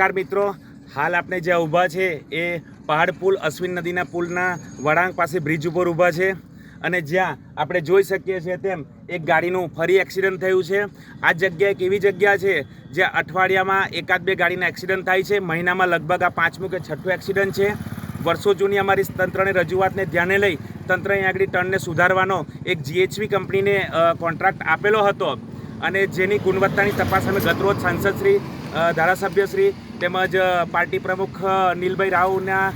નમસ્કાર મિત્રો. હાલ આપણે જ્યાં ઊભા છે એ પહાડ પુલ અશ્વિન નદીના પુલના વળાંક પાસે બ્રિજ ઉપર ઊભા છે. અને જ્યાં આપણે જોઈ શકીએ છીએ તેમ એક ગાડીનું ફરી એક્સિડન્ટ થયું છે. આ જગ્યા એક એવી જગ્યા છે જ્યાં અઠવાડિયામાં એકાદ બે ગાડીના એક્સિડન્ટ થાય છે. મહિનામાં લગભગ આ પાંચમું કે છઠ્ઠું એક્સિડન્ટ છે. વર્ષો જૂની અમારી તંત્રની રજૂઆતને ધ્યાને લઈ તંત્ર અહીં આગળ ટર્નને સુધારવાનો એક જીએચવી કંપનીને કોન્ટ્રાક્ટ આપેલો હતો. અને જેની ગુણવત્તાની તપાસ અમે ગતરોજ સાંસદશ્રી ધારાસભ્યશ્રી તેમજ પાર્ટી પ્રમુખ નીલભાઈ રાવના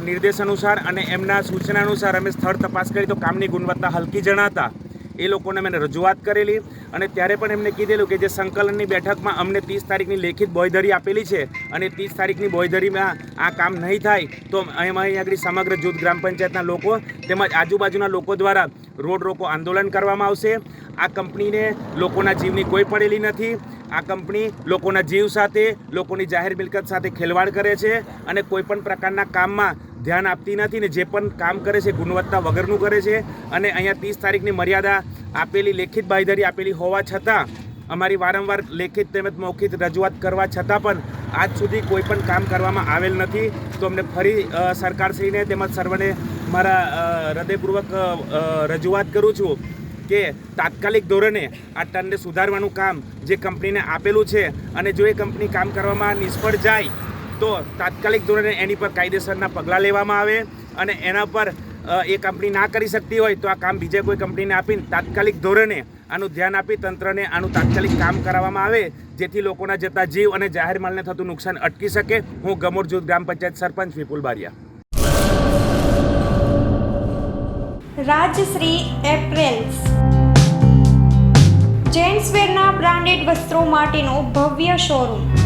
નિર્દેશ અનુસાર અને એમના સૂચના અનુસાર અમે સ્થળ તપાસ કરી તો કામની ગુણવત્તા હલકી જણાતા એ લોકોને મેં રજૂઆત કરેલી અને ત્યારે પણ એમને કીધેલું કે જે સંકલનની બેઠકમાં અમને ત્રીસ તારીખની લેખિત બોયધરી આપેલી છે અને ત્રીસ તારીખની બોયધરીમાં આ કામ નહીં થાય, તો એમાં અહીં આગળ સમગ્ર જૂથ ગ્રામ પંચાયતના લોકો તેમજ આજુબાજુના લોકો દ્વારા રોડ રોકો આંદોલન કરવામાં આવશે. આ કંપનીને લોકોના જીવની કોઈ પડેલી નથી. આ કંપની લોકોના જીવ સાથે, લોકોની જાહેર મિલકત સાથે ખેલવાડ કરે છે અને કોઈપણ પ્રકારના કામમાં ધ્યાન આપતી નથી ને જે પણ કામ કરે છે, ગુણવત્તા વગરનું કરે છે અને અહીંયા ત્રીસ તારીખની મર્યાદા આપેલી, લેખિત બાંયધરી આપેલી હોવા છતાં અમારી વારંવાર લેખિત તેમજ મૌખિત રજૂઆત કરવા છતાં પણ આજ સુધી કોઈ પણ કામ કરવામાં આવેલ નથી. તો અમને ફરી સરકારશ્રીને તેમજ સર્વને મારા હૃદયપૂર્વક રજૂઆત કરું છું કે તાત્કાલિક ધોરણે આ ટનને સુધારવાનું કામ જે કંપનીને આપેલું છે અને જો એ કંપની કામ કરવામાં નિષ્ફળ જાય તો તાત્કાલિક ધોરણે એની પર કાયદેસરના પગલાં લેવામાં આવે અને એના પર એ કંપની ના કરી શકતી હોય તો આ કામ બીજે કોઈ કંપનીને આપીને તાત્કાલિક ધોરણે આનું ધ્યાન આપી તંત્રને આનું તાત્કાલિક કામ કરાવવામાં આવે, જેથી લોકોના જતા જીવ અને જાહેર માલને થતું નુકસાન અટકી શકે. હું ગમોર જૂથ ગ્રામ પંચાયત સરપંચ વિપુલ બારિયા. રાજશ્રી એપ્રેલ્સ. જેન્ટ્સવેરના બ્રાન્ડેડ વસ્ત્રો માટેનો ભવ્ય showroom.